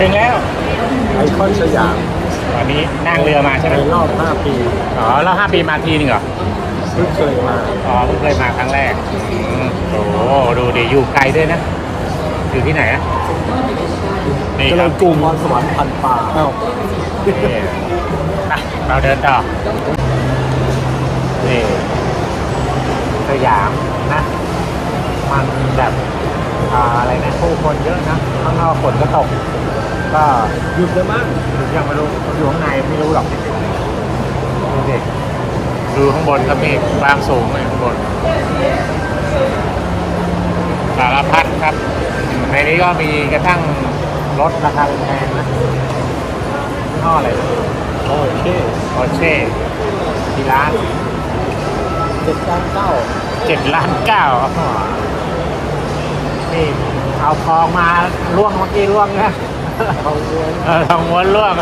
ถึงแล้วไอคอนสยามตอนนี้นั่งเรือมาใช่ไหมในรอบ 5 ปีอ๋อแล้วห้าปีมาทีนึงเหรอ เพิ่งเคยมาอ๋อเพิ่งเคยมาครั้งแรกอืมโอ้โหดูดิอยู่ไกลด้วยนะ อยู่ที่ไหนอะนี่เจคริรับญกรุงพรสวรรค์พันป่าอ้าวนี่ไปเราเดินต่อ นี่สยามนะ มันแบบอ่าอะไรนะผู้คนเยอะนะ ข้างนอกฝนก็ตก ก็หยุดเลยมั้งยังไม่รู้อยู่ข้างในไม่รู้หรอกดูดิดูข้างบนก็มีความสูงเลยข้างบน สารพัดครับ ในนี้ก็มีกระทั่งรถราคาแพงๆนะยี่ห้ออะไรนะโอเคโอเช่ที่ร้านเจ็ดด้านเก้าเจ็ดล้านเก้านี่เอาทองมาล่วงเมื่อกี้ล่วงนะ เขาเรียนเออทองม้วนล่วง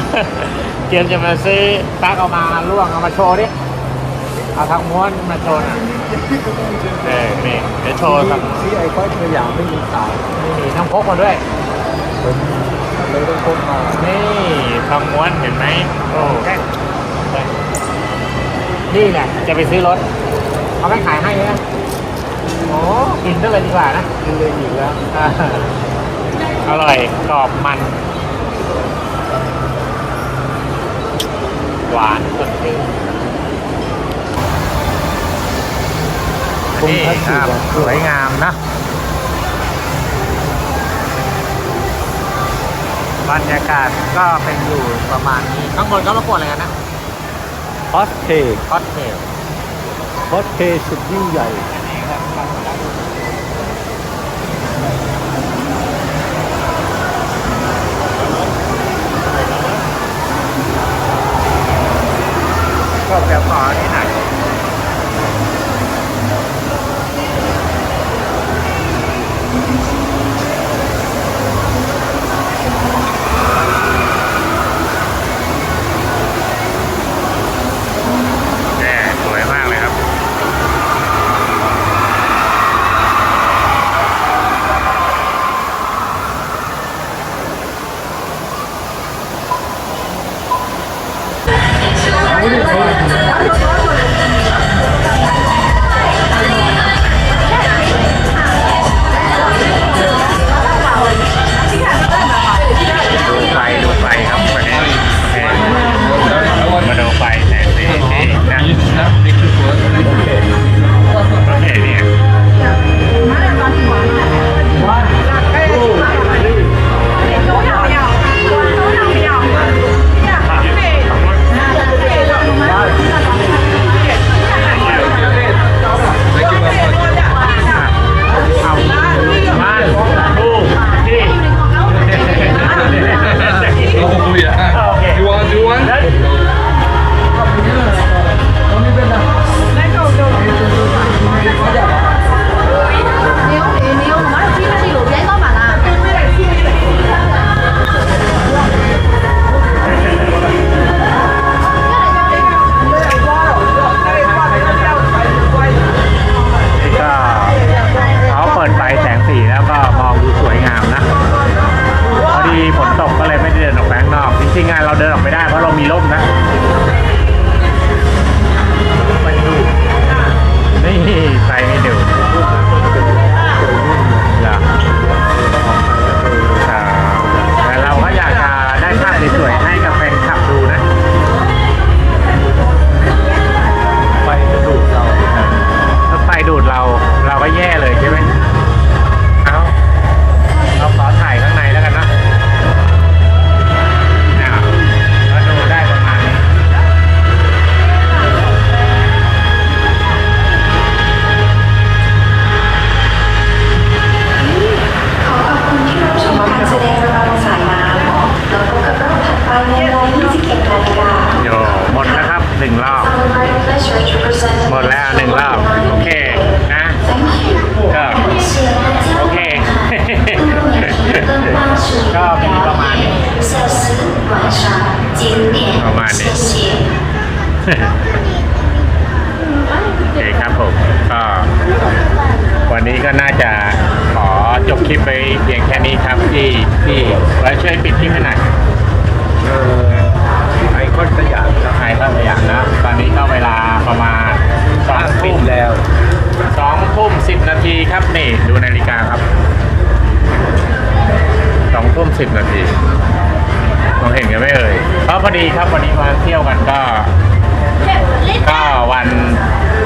เตรียมจะมาซื้อตักเอามาล่วงเอามาโชว์ดิ เอาทองม้วนมาโชว์หน่อยเออนี่เดี๋ยวโชว์ทำที่ไอคอนสยามไม่มีขายนี่ต้องพกมาด้วยผมเลยต้องพกมา นี่ทองม้วนเห็นไหมโอ้นี่แหละจะไปซื้อรถเขาไม่ขายให้นะโอ้กินได้เลยดีกว่านะกินเลยอีกแล้ว อ่าอร่อยกรอบมัน หวานสดชื่นอันนี่ครับสวยงามนะบรรยากาศก็เป็นอยู่ประมาณนี้ข้างบนก็ประกวดอะไรกันนะคอสเพย์คอสเทลคอสเพย์สุดยิ่งใหญ่ก็เดี๋ยวขอที่ไหนแน่สวยมากเลยครับ ดู หนึ่งรอบ หมดแล้วหนึ่งรอบ โอเค นะก็โอเค ก็มีประมาณนี้ประมาณนี้โอเคครับผม ก็วันนี้ก็น่าจะขอจบคลิปไปเพียงแค่นี้ครับที่ที่ไว้ช่วยปิดคลิปให้หน่อย เออไอคอนสยามครับใครก็สยามนะ ตอนนี้ก็เวลาประมาณสองปิทุ่ดมแล้วสองทุ่มสิบนาทีครับนี่ดูนาฬิกาครับสองทุ่มสิบนาทีมองเห็นกันไหมเอ่ยเพราะพอดีครับวันนี้มาเที่ยวกันก็ ก็วัน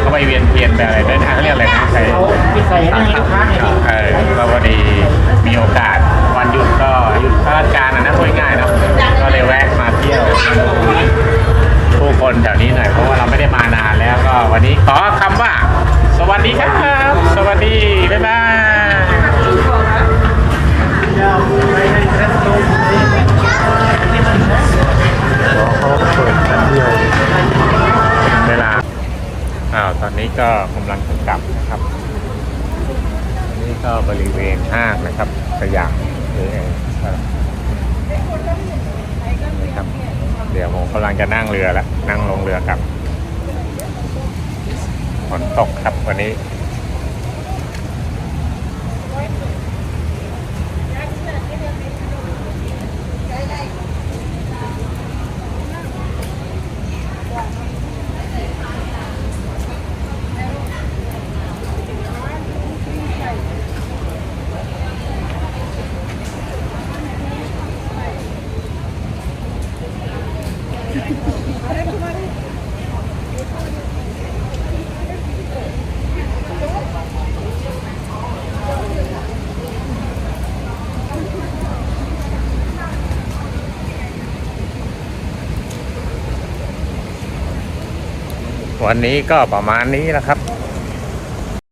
เขาไปเวียนเทียนไปอะไรด้วยนะเขาเรียกอะไรนะใครใส่ให้ลูกค้าเนี่ยเออก็พอดีมีโอกาสวันหยุดก็หยุดราชการนะนะพูดง่ายๆเนอะก็เลยแวะมาเที่ยวผู้คนแถวนี้หน่อยเพราะว่าเราไม่ได้มานานแล้วก็วันนี้ขอคำว่า สวัสดีครับ สวัสดี บ๊ายบายเขาเปิดกันเดียวเวลาอ้าวตอนนี้ก็กำลังจะกลับนะครับนนี้ก็บริเวณห้างนะครับสยามหรือไงครับนี่ครับ เดี๋ยวผมกำลังจะนั่งเรือแล้ว นั่งลงเรือกลับฝนตกครับวันนี้ วันนี้ก็ประมาณนี้นะครับ